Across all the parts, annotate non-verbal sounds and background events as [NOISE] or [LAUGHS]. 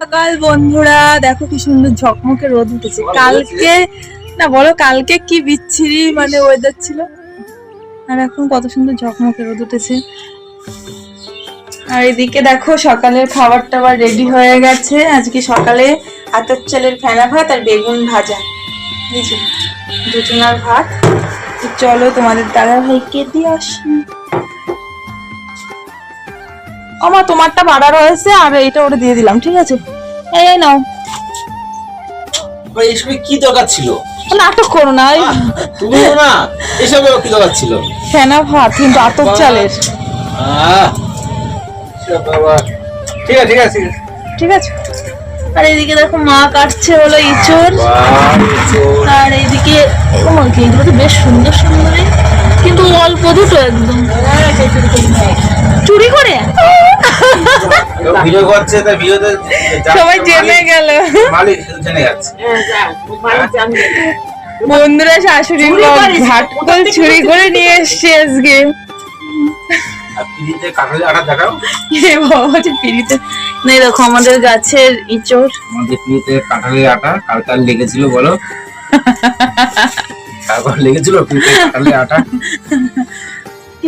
সকাল, বন্ধুরা। দেখো কি সুন্দর ঝকমকে রোদ উঠেছে। কালকে, না বলো কালকে কি বিচ্ছিরি মানে ওয়েদার ছিল? আর এখন কত সুন্দর ঝকমকে রোদ উঠেছে। আর এদিকে দেখো সকালের খাবার টাবার রেডি হয়ে গেছে। আজকে সকালে আতর চালের ফেনা ভাত আর বেগুন ভাজা। বুঝলি দুজনার ভাত। চলো তোমাদের দাদা ভাইকে দিয়ে আসি। আমার তোমারটা বাড়া রয়েছে আর এইটা ওটা দিয়ে দিলাম ঠিক আছে? এই নাও। এসবে কি দরকার ছিল? নাটক করো না তুমিও না এসবে কি দরকার ছিল? ফেনা ভাত কিন্তু আতর চালের। ঠিক আছে ঠিক আছে ঠিক আছে। আর এইদিকে দেখো মা কাটছে হলো ইঁচড় আর এইদিকে এগুলো তো বেশ সুন্দর সুন্দর কিন্তু অল্প দুটো একদম। চুরি করে কেউ ভিডিও করছে তাই ভিডিওতে সবাই জেনে গেল। মালিক জেনে যাচ্ছে। বন্ধুরা শাশুড়ি ঘাটকল চুরি করে নিয়ে এসছে আজকে। আর পিড়িতে কাঁঠালের আটা দেখাও। এ বাবা যে পিড়িতে নেই দেখো আমাদের গাছের ইঁচড়। আমাদের পিড়িতে কাঁঠালের আটা কালকাল লেগেছিল বলো। [LAUGHS] তারপর লেগেছিল পিড়িতে কাঁঠালের আটা।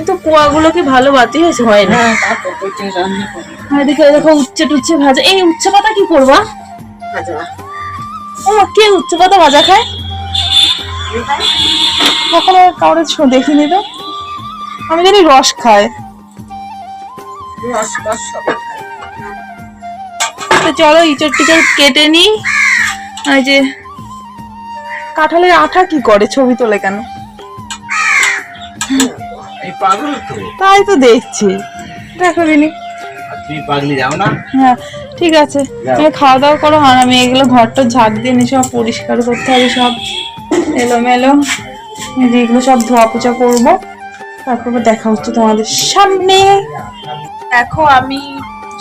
কিন্তু পোয়াগুলো কি ভালো বাতি হয়েছে হয় না এদিকে দেখো উচ্ছে টুচ্ছে ভাজা। এই উচ্ছে পাতা কি করবা? ও কে উচ্ছে পাতা ভাজা খায়? কখনো কাউরে দেখিনি তো আমি জানি রস খায়। তো চলো ইঁচড় টিচড় কেটে নি আর যে কাঁঠালের আঠা কি করে ছবি তোলে কেন? তাই তো দেখছি। দেখো দিনি। আর তুমি পাগলি যাও না। হ্যাঁ ঠিক আছে। তুমি খাওয়া দাওয়া করো আর আমি এগুলো ঘরটা ঝাঁক দিয়ে নিয়ে সব পরিষ্কার করতে হবে সব এলোমেলো। এগুলো সব ধোয়া পোছা করব। তারপর দেখা হচ্ছে তোমাদের সামনে। দেখো আমি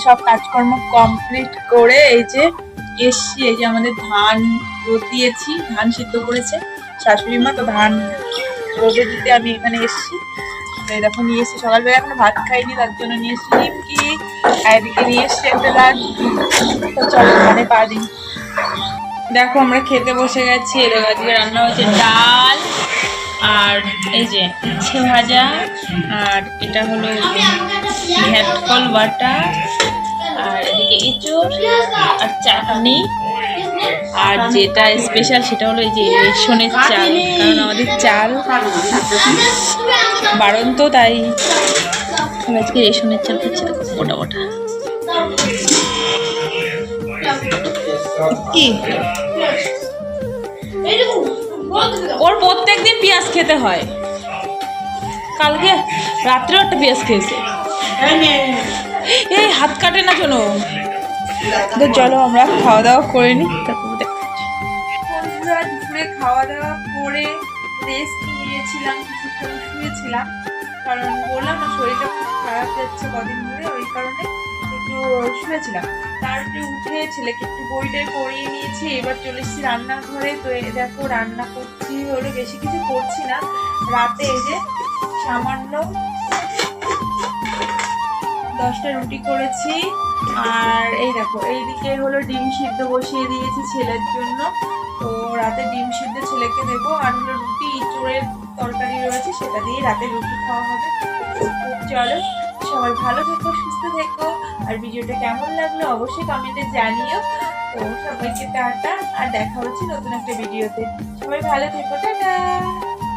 সব কাজকর্ম কমপ্লিট করে এই যে এসছি এই যে আমাদের ধান রোদ দিয়েছি ধান সিদ্ধ করেছে শাশুড়ি মা তো ধান রোদে দিতে আমি এখানে এসছি। দেখো নিয়ে এসছি। সকালবেলা এখনও ভাত খাইনি, তার জন্য নিয়ে এসছি নিমকি, আর এদিকে নিয়ে এসছি একটা লাড্ডু তো চলো ধানে পা দিই। দেখো, আমরা খেতে বসে গেছি। এদের আজকে রান্না হয়েছে ডাল, আর এই যে উচ্ছে ভাজা, আর এটা হলো ঘ্যাটকল বাটা, আর এদিকে এঁচড়, আর চাটনি। আর যেটা স্পেশাল সেটা হলো এই যে রেশনের চাল কারণ আমাদের চাল বারণ তো তাই আজকে রেশনের চাল খাচ্ছি মোটা মোটা। কি? ওর প্রত্যেকদিন পেঁয়াজ খেতে হয়। কালকে রাত্রে একটা পেঁয়াজ খেয়েছে। এই হাত কাটে না কেন তো চলো আমরা খাওয়া দাওয়া করে নিই তারপর দেখাচ্ছি। বন্ধুরা দুপুরে খাওয়া দাওয়া করে রেস্ট নিয়েছিলাম, কিছুক্ষণ শুয়েছিলাম। কারণ বললাম না, শরীরটা খুব খারাপ যাচ্ছে কদিন ধরে, ওই কারণে একটু শুয়েছিলাম। তারপরে উঠে ছেলেকে একটু বইটাই পড়িয়ে নিয়েছি, এবার চলে এসেছি রান্নাঘরে। তো দেখো, রান্না করছি হলে, বেশি কিছু করছি না। রাতে যে সামান্য দশটা রুটি করেছি, আর এই দেখো, এইদিকে হলো ডিম সিদ্ধ বসিয়ে দিয়েছি ছেলের জন্য। তো রাতে ডিম সিদ্ধ ছেলেকে দেবো, আর হলো রুটি, ইঁচড়ের তরকারি রয়েছে, সেটা দিয়ে রাতে রুটি খাওয়া হবে। চলো, সবাই ভালো থেকো, সুস্থ থেকো। আর ভিডিওটা কেমন লাগল অবশ্যই কমেন্টে জানিও। তো সবাইকে টাটা, আর দেখা হচ্ছে নতুন একটা ভিডিওতে। সবাই ভালো থেকো, টাটা!